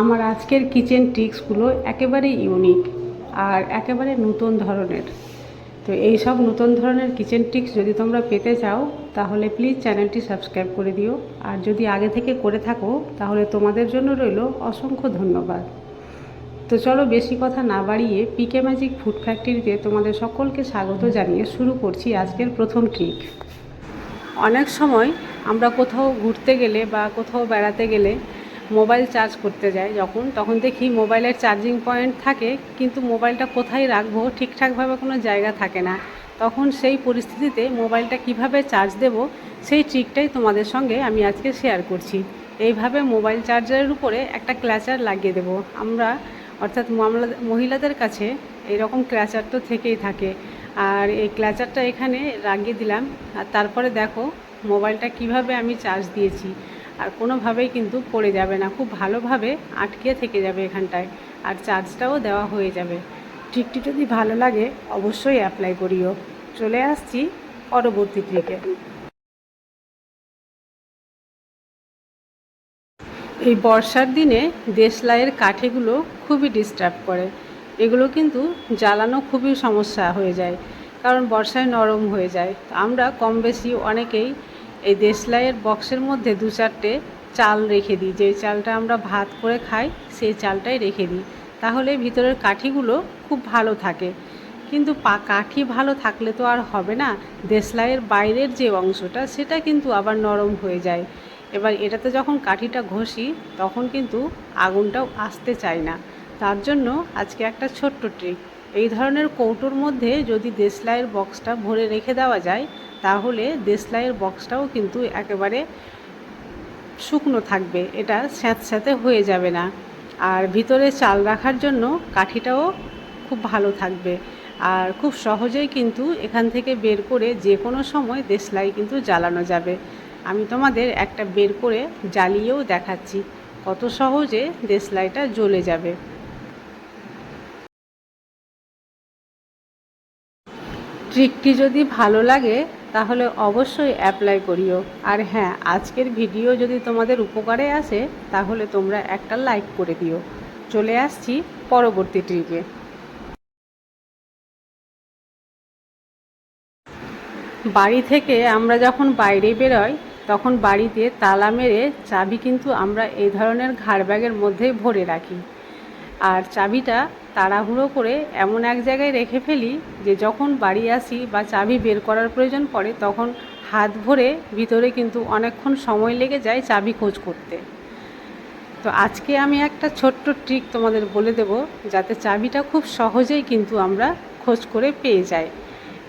আমার আজকের কিচেন ট্রিক্সগুলো একেবারে ইউনিক আর একেবারে নতুন ধরনের। তো এই সব নতুন ধরনের কিচেন ট্রিক্স যদি তোমরা পেতে চাও, তাহলে প্লিজ চ্যানেলটি সাবস্ক্রাইব করে দিও। আর যদি আগে থেকে করে থাকো, তাহলে তোমাদের জন্য রইল অসংখ্য ধন্যবাদ। তো চলো বেশি কথা না বাড়িয়ে পিকে ম্যাজিক ফুড ফ্যাক্টরিতে তোমাদের সকলকে স্বাগত জানিয়ে শুরু করছি আজকের প্রথম ট্রিক। অনেক সময় আমরা কোথাও ঘুরতে গেলে বা কোথাও বেড়াতে গেলে মোবাইল চার্জ করতে যাই যখন, তখন দেখি মোবাইলের চার্জিং পয়েন্ট থাকে, কিন্তু মোবাইলটা কোথায় রাখব ঠিকঠাকভাবে কোনো জায়গা থাকে না। তখন সেই পরিস্থিতিতে মোবাইলটা কীভাবে চার্জ দেব সেই ট্রিকটাই তোমাদের সঙ্গে আমি আজকে শেয়ার করছি। এইভাবে মোবাইল চার্জারের উপরে একটা ক্ল্যাচার লাগিয়ে দেব। আমরা, অর্থাৎ মহিলাদের কাছে এরকম ক্ল্যাচার তো থেকেই থাকে। আর এই ক্ল্যাচারটা এখানে লাগিয়ে দিলাম। আর তারপরে দেখো, মোবাইলটা কীভাবে আমি চার্জ দিয়েছি। আর কোনোভাবেই কিন্তু পড়ে যাবে না। খুব ভালোভাবে আটকে থেকে যাবে এখানটায় আর চার্জটাও দেওয়া হয়ে যাবে। ট্রিকটি যদি ভালো লাগে, অবশ্যই অ্যাপ্লাই করিও। চলে আসছি পরবর্তী ট্রিকে এই বর্ষার দিনে দেশলাইয়ের কাঠিগুলো খুবই ডিস্টার্ব করে। এগুলো কিন্তু জ্বালানো খুবই সমস্যা হয়ে যায়, কারণ বর্ষায় নরম হয়ে যায়। আমরা কম বেশি অনেকেই এই দেশলাইয়ের বক্সের মধ্যে দু চারটে চাল রেখে দিই। যে চালটা আমরা ভাত করে খাই, সেই চালটাই রেখে দিই। তাহলে ভিতরের কাঠিগুলো খুব ভালো থাকে। কিন্তু পা, কাঠি ভালো থাকলে তো আর হবে না। দেশলাইয়ের বাইরের যে অংশটা, সেটা কিন্তু আবার নরম হয়ে যায়। এবার এটাতে যখন কাঠিটা ঘষি, তখন কিন্তু আগুনটাও আসতে চায় না। তার জন্য আজকে একটা ছোট্ট ট্রিক এই ধরনের কৌটোর মধ্যে যদি দেশলাইয়ের বক্সটা ভরে রেখে দেওয়া যায়, তাহলে দেশলাইয়ের বক্সটাও কিন্তু একেবারে শুকনো থাকবে, এটা স্যাঁতস্যাঁতে হয়ে যাবে না। আর ভিতরে চাল রাখার জন্য কাঠিটাও খুব ভালো থাকবে। আর খুব সহজেই কিন্তু এখান থেকে বের করে যে কোনো সময় দেশলাই কিন্তু জ্বালানো যাবে। আমি তোমাদের একটা বের করে জ্বালিয়েও দেখাচ্ছি কত সহজে দেশলাইটা জ্বলে যাবে। ট্রিকটি যদি ভালো লাগে, তাহলে অবশ্যই অ্যাপ্লাই করিও। আর হ্যাঁ আজকের ভিডিও যদি তোমাদের উপকারে আসে, তাহলে তোমরা একটা লাইক করে দিও। চলে আসছি পরবর্তী ট্রিকে বাড়ি থেকে আমরা যখন বাইরে বেরোই, তখন বাড়িতে তালা মেরে চাবি কিন্তু আমরা এই ধরনের ঘাড় ব্যাগের মধ্যেই ভরে রাখি। আর চাবিটা তাড়াহুড়ো করে এমন এক জায়গায় রেখে ফেলি যে যখন বাড়ি আসি বা চাবি বের করার প্রয়োজন পড়ে, তখন হাত ভরে ভিতরে কিন্তু অনেকক্ষণ সময় লেগে যায় চাবি খোঁজ করতে। তো আজকে আমি একটা ছোট্ট ট্রিক তোমাদের বলে দেব যাতে চাবিটা খুব সহজেই কিন্তু আমরা খোঁজ করে পেয়ে যাই।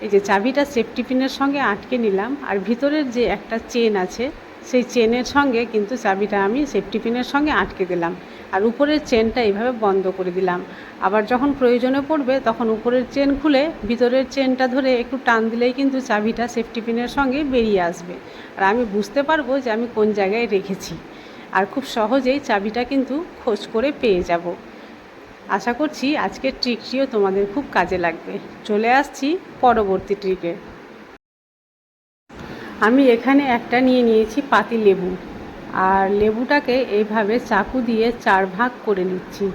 এই যে চাবিটা সেফটি পিনের সঙ্গে আটকে নিলাম আর ভিতরের যে একটা চেন আছে সেই চেনের সঙ্গে কিন্তু চাবিটা আমি সেফটি পিনের সঙ্গে আটকে দিলাম। আর উপরের চেনটা এইভাবে বন্ধ করে দিলাম। আবার যখন প্রয়োজনে পড়বে তখন উপরের চেন খুলে ভিতরের চেনটা ধরে একটু টান দিলেই কিন্তু চাবিটা সেফটি পিনের সঙ্গে বেরিয়ে আসবে। আর আমি বুঝতে পারব যে আমি কোন জায়গায় রেখেছি। আর খুব সহজেই চাবিটা কিন্তু খোঁজ করে পেয়ে যাব। আশা করছি আজকের ট্রিকটিও তোমাদের খুব কাজে লাগবে। চলে আসছি পরবর্তী ট্রিকে আমি এখানে একটা নিয়ে নিয়েছি পাতি লেবু। আর লেবুটাকে এইভাবে চাকু দিয়ে চার ভাগ করে নিচ্ছি।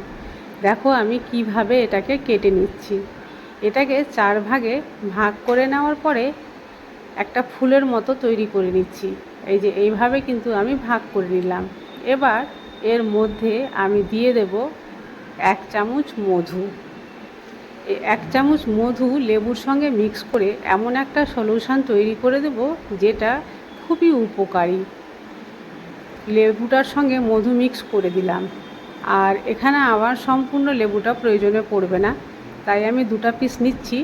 দেখো আমি কীভাবে এটাকে কেটে নিচ্ছি। এটাকে চার ভাগে ভাগ করে নেওয়ার পরে একটা ফুলের মতো তৈরি করে নিচ্ছি। এই যে এইভাবে কিন্তু আমি ভাগ করে নিলাম। এবার এর মধ্যে আমি দিয়ে দেব এক চামচ মধু। এক চামচ মধু, লেবুর সঙ্গে মিক্স করে এমন একটা সলিউশন তৈরি করে দেব যেটা খুবই উপকারী। লেবুটার সঙ্গে মধু মিক্স করে দিলাম। আর এখানে আবার সম্পূর্ণ লেবুটা প্রয়োজনে পড়বে না, তাই আমি দুটা পিস নিচ্ছি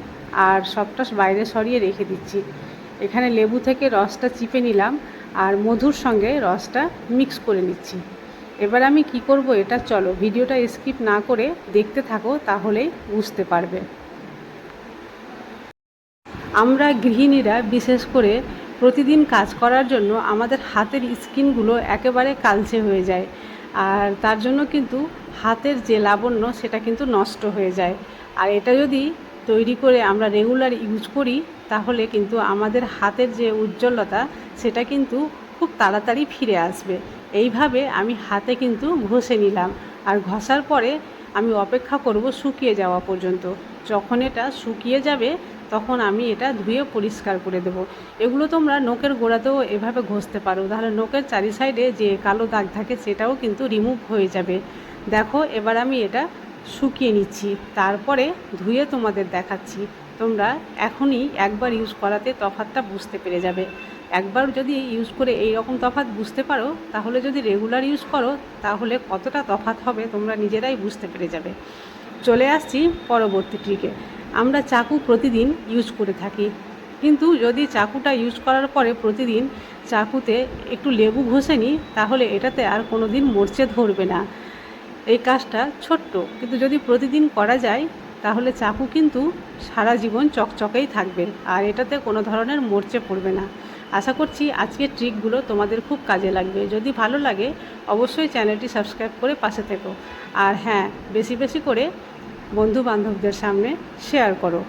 আর সবটা বাইরে সরিয়ে রেখে দিচ্ছি। এখানে লেবু থেকে রসটা চিপে নিলাম আর মধুর সঙ্গে রসটা মিক্স করে নিচ্ছি। এবার আমি কি করব এটা চলো, ভিডিওটা স্কিপ না করে দেখতে থাকো, তাহলেই বুঝতে পারবে। আমরা গৃহিণীরা, বিশেষ করে প্রতিদিন কাজ করার জন্য আমাদের হাতের স্কিনগুলো একেবারে কালচে হয়ে যায়। আর তার জন্য কিন্তু হাতের যে লাবণ্য, সেটা কিন্তু নষ্ট হয়ে যায়। আর এটা যদি তৈরি করে আমরা রেগুলার ইউজ করি, তাহলে কিন্তু আমাদের হাতের যে উজ্জ্বলতা, সেটা কিন্তু খুব তাড়াতাড়ি ফিরে আসবে। এইভাবে আমি হাতে কিন্তু ঘষে নিলাম। আর ঘষার পরে আমি অপেক্ষা করব শুকিয়ে যাওয়া পর্যন্ত। যখন এটা শুকিয়ে যাবে, তখন আমি এটা ধুয়ে পরিষ্কার করে দেবো। এগুলো তোমরা নোকের গোড়াতেও এভাবে ঘষতে পারো। তাহলে নোকের চারি সাইডে যে কালো দাগ থাকে, সেটাও কিন্তু রিমুভ হয়ে যাবে। দেখো, এবার আমি এটা শুকিয়ে নিচ্ছি। তারপরে ধুয়ে তোমাদের দেখাচ্ছি। তোমরা এখনই একবার ইউজ করাতে তফাতটা বুঝতে পেরে যাবে। একবার যদি ইউজ করে এই রকম তফাত বুঝতে পারো, তাহলে যদি রেগুলার ইউজ করো, তাহলে কতটা তফাত হবে তোমরা নিজেরাই বুঝতে পেরে যাবে। চলে আসছি পরবর্তী ট্রিকে আমরা চাকু প্রতিদিন ইউজ করে থাকি। কিন্তু যদি চাকুটা ইউজ করার পরে প্রতিদিন চাকুতে একটু লেবু ঘষে নিই, তাহলে এটাতে আর কোনো দিন মরচে ধরবে না। এই কাজটা ছোট্ট, কিন্তু যদি প্রতিদিন করা যায়, তাহলে চাকু কিন্তু সারা জীবন চকচকেই থাকবে, আর এটাতে কোনো ধরনের মরচে পড়বে না। আশা করছি আজকের ট্রিকগুলো তোমাদের খুব কাজে লাগবে। যদি ভালো লাগে, অবশ্যই চ্যানেলটি সাবস্ক্রাইব করে পাশে থেকো। আর হ্যাঁ বেশি বেশি করে বন্ধু বান্ধবদের সামনে শেয়ার করো।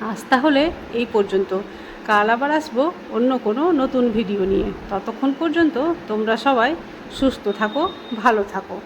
আজ তাহলে এই পর্যন্ত। কাল আবার আসব অন্য কোনো নতুন ভিডিও নিয়ে। ততক্ষণ পর্যন্ত তোমরা সবাই সুস্থ থাকো, ভালো থাকো।